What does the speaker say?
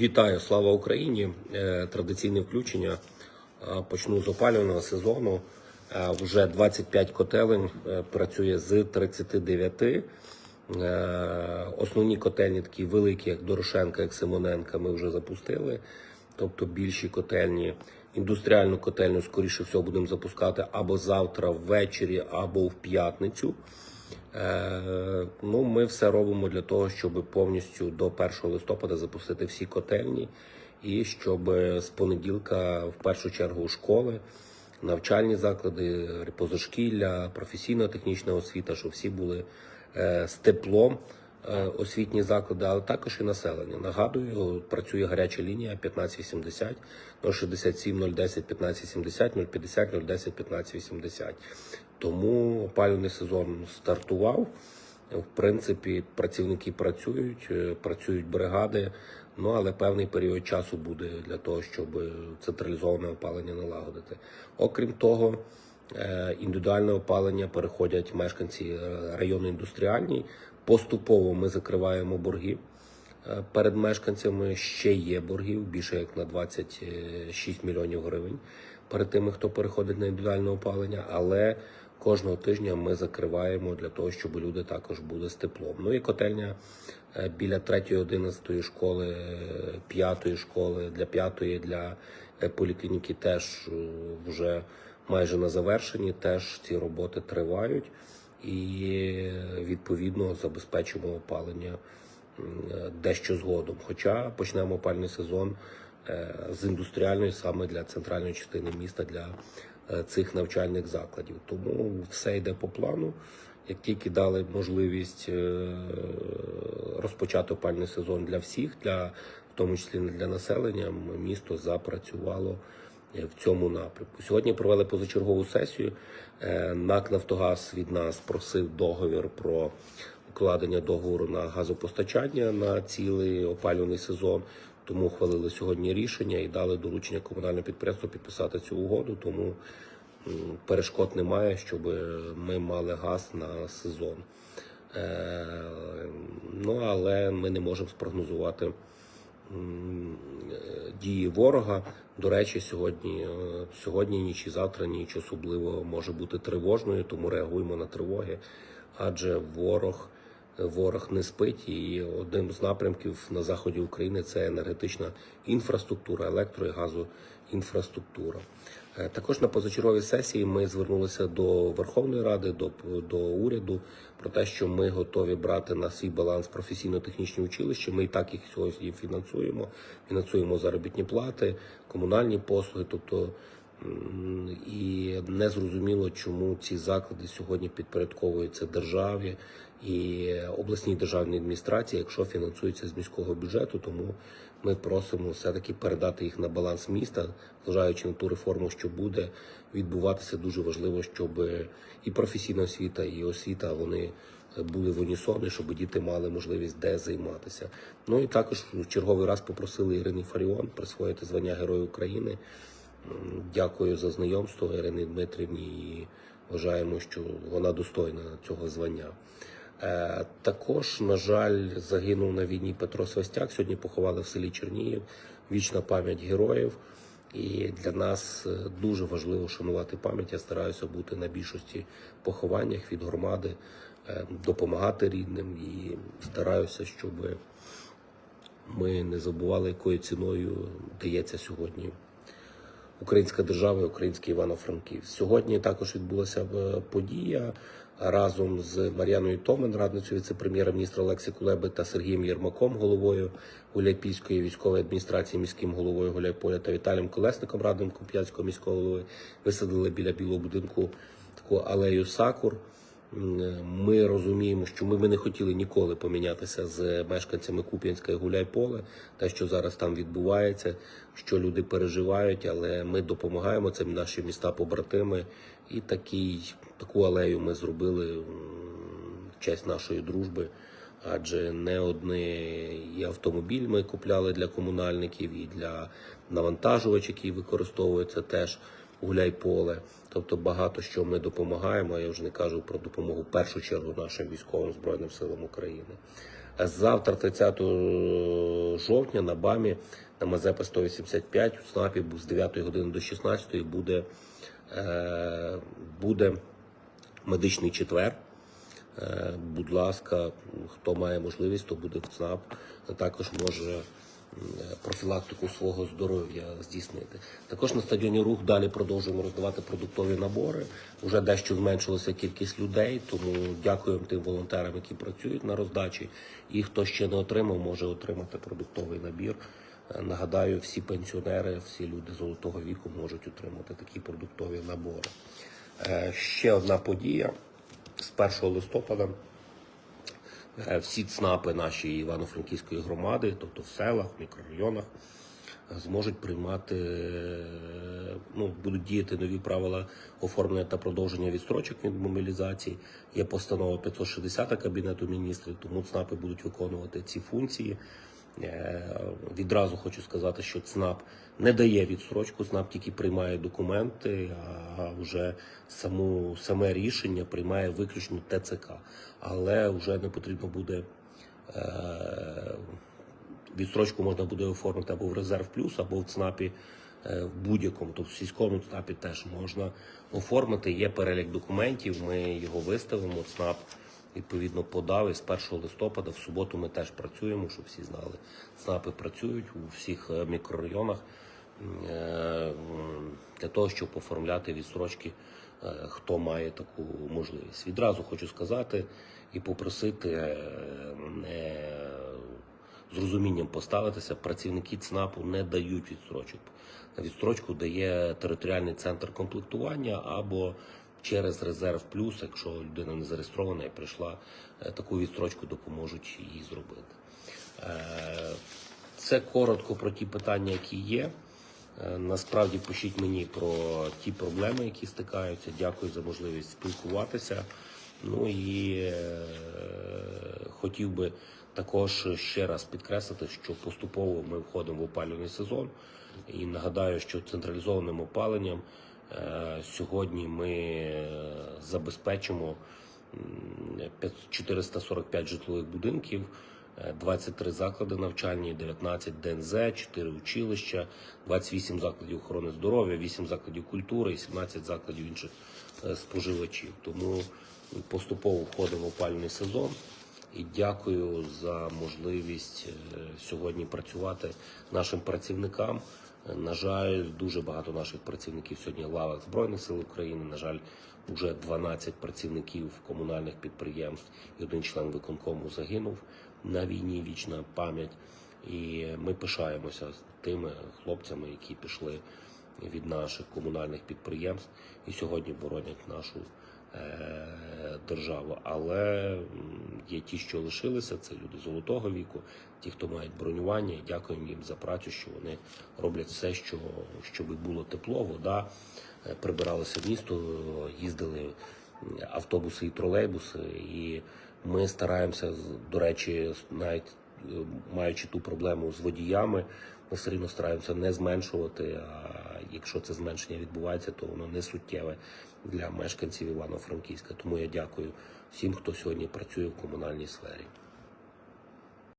Вітаю, слава Україні! Е, Традиційне включення. Е, Почну з опалювального сезону. Е, Вже 25 котелень працює з 39. Е, Основні котельні такі великі, як Дорошенка, як Симоненка, ми вже запустили. Тобто більші котельні. Індустріальну котельню, скоріше всього, будемо запускати або завтра ввечері, або в п'ятницю. Е, ну, ми все робимо для того, щоб повністю до 1 листопада запустити всі котельні, і щоб з понеділка, в першу чергу, школи, навчальні заклади, позашкілля, професійно-технічна освіта, щоб всі були е, з теплом. Е, Освітні заклади, але також і населення. Нагадую, працює гаряча лінія 1580 067 010 1570 050 010 1580. Тому опалювальний сезон стартував. В принципі, працівники працюють, е, працюють бригади, ну але певний період часу буде для того, щоб централізоване опалення налагодити. Окрім того, е, індивідуальне опалення переходять мешканці району індустріальний. Поступово ми закриваємо борги. Е, Перед мешканцями ще є боргів більше як на 26 мільйонів гривень перед тими, хто переходить на індивідуальне опалення, але кожного тижня ми закриваємо для того, щоб люди також були з теплом. Ну і котельня е, біля 3-11 школи, 5 школи, для 5 для е, поліклініки теж е, вже майже на завершенні. Теж ці роботи тривають і відповідно забезпечимо опалення дещо згодом. Хоча почнемо опальний сезон е, з індустріальної саме для центральної частини міста для е, цих навчальних закладів. Тому все йде по плану. Як тільки дали можливість е, розпочати опальний сезон для всіх, для в тому числі для населення, місто запрацювало в цьому напрямку. Сьогодні провели позачергову сесію. Е, НАК Нафтогаз від нас просив договір про укладення договору на газопостачання на цілий опалювальний сезон. Тому ухвалили сьогодні рішення і дали доручення комунальному підприємству підписати цю угоду. Тому перешкод немає, щоб ми мали газ на сезон. Е, ну але ми не можемо спрогнозувати е, дії ворога. До речі, сьогодні, е, сьогодні ніч і завтра ніч особливо може бути тривожною, тому реагуємо на тривоги, адже ворог. Ворог не спить, і одним з напрямків на заході України це енергетична інфраструктура, електро і газоінфраструктура. Е, Також на позачерговій сесії ми звернулися до Верховної Ради, до, до уряду про те, що ми готові брати на свій баланс професійно-технічні училища. Ми і так їх сьогодні фінансуємо. Фінансуємо заробітні плати, комунальні послуги, тобто. І не зрозуміло, чому ці заклади сьогодні підпорядковуються державі і обласній державній адміністрації, якщо фінансуються з міського бюджету. Тому ми просимо все-таки передати їх на баланс міста, зважаючи на ту реформу, що буде відбуватися. Дуже важливо, щоб і професійна освіта, і освіта вони були в унісоні, щоб діти мали можливість де займатися. Ну і також в черговий раз попросили Ірини Фаріон присвоїти звання Герою України. Дякую за знайомство Ірині Дмитрівні і вважаємо, що вона достойна цього звання. Е, Також, на жаль, загинув на війні Петро Свистяк. Сьогодні поховали в селі Чернігів. Вічна пам'ять героїв. І для нас е, дуже важливо шанувати пам'ять. Я стараюся бути на більшості похованнях від громади, е, допомагати рідним і стараюся, щоб ми не забували, якою ціною дається сьогодні Українська держава і український Івано-Франківськ. Сьогодні також відбулася е, подія разом з Мар'яною Томен, радницею віце-прем'єра-міністра Олексі Кулеби та Сергієм Єрмаком, головою Гуляйпільської військової адміністрації, міським головою Гуляйполя та Віталієм Колесником, радником П'ятського міського голови, висадили біля білого будинку таку алею сакур. Ми розуміємо, що ми би не хотіли ніколи помінятися з мешканцями Куп'янська і Гуляйполе, те, що зараз там відбувається, що люди переживають, але ми допомагаємо це наші міста побратими. І такий, таку алею ми зробили в честь нашої дружби. Адже не одний і автомобіль ми купляли для комунальників, і для навантажувач, який використовується теж гуляй-поле. Тобто багато що ми допомагаємо. Я вже не кажу про допомогу в першу чергу нашим військовим збройним силам України. Завтра, 30 жовтня, на БАМі на Мазепа 185 у ЦНАПі з 9 години до 16 буде, е, буде медичний четвер. Е, Будь ласка, хто має можливість, то буде в ЦНАП. Також може профілактику свого здоров'я здійснити. Також на стадіоні рух далі продовжуємо роздавати продуктові набори. Уже дещо зменшилася кількість людей, тому дякуємо тим волонтерам, які працюють на роздачі. І хто ще не отримав, може отримати продуктовий набір. Е, Нагадаю, всі пенсіонери, всі люди золотого віку можуть отримати такі продуктові набори. Е, Ще одна подія з 1 листопада. Е, Всі ЦНАПи нашої Івано-Франківської громади, тобто в селах, мікрорайонах, е, зможуть приймати, е, ну, будуть діяти нові правила оформлення та продовження відстрочок від мобілізації. Є постанова 560 Кабінету міністрів, тому ЦНАПи будуть виконувати ці функції. Відразу хочу сказати, що ЦНАП не дає відстрочку, ЦНАП тільки приймає документи, а вже саму, саме рішення приймає виключно ТЦК. Але вже не потрібно буде е, відстрочку можна буде оформити або в резерв плюс, або в ЦНАПі е, в будь-якому, тобто в сільському ЦНАПі теж можна оформити. Є перелік документів, ми його виставимо. ЦНАП відповідно подав з 1 листопада в суботу ми теж працюємо, щоб всі знали. ЦНАПи працюють у всіх е, мікрорайонах е, для того, щоб оформляти відстрочки, е, хто має таку можливість. Відразу хочу сказати і попросити з розумінням поставитися. Працівники ЦНАПу не дають відстрочок. Відстрочку дає територіальний центр комплектування або через резерв плюс, якщо людина не зареєстрована і прийшла, е, таку відстрочку допоможуть їй зробити. Е, Це коротко про ті питання, які є. Е, Насправді пишіть мені про ті проблеми, які стикаються. Дякую за можливість спілкуватися. Ну і хотів би також ще раз підкреслити, що поступово ми входимо в опалювальний сезон. І нагадаю, що централізованим опаленням сьогодні ми е, забезпечимо м, 5- 445 житлових будинків. е, 23 заклади навчальні, 19 ДНЗ, 4 училища, 28 закладів охорони здоров'я, 8 закладів культури і 17 закладів інших е, споживачів. Тому поступово входимо в опалювальний сезон. І дякую за можливість е, сьогодні працювати нашим працівникам. На жаль, дуже багато наших працівників сьогодні в лавах Збройних сил України. На жаль, вже 12 працівників комунальних підприємств і один член виконкому загинув на війні. Вічна пам'ять. І ми пишаємося тими хлопцями, які пішли від наших комунальних підприємств і сьогодні боронять нашу державу. Але є ті, що лишилися, це люди золотого віку, ті, хто мають бронювання, і дякуємо їм за працю, що вони роблять все, що, щоб було тепло, вода, е, прибиралося в місто, їздили автобуси і тролейбуси. І ми стараємося, до речі, навіть е, маючи ту проблему з водіями, ми все рівно стараємося не зменшувати. А якщо це зменшення відбувається, то воно не суттєве для мешканців Івано-Франківська. Тому я дякую всім, хто сьогодні працює в комунальній сфері.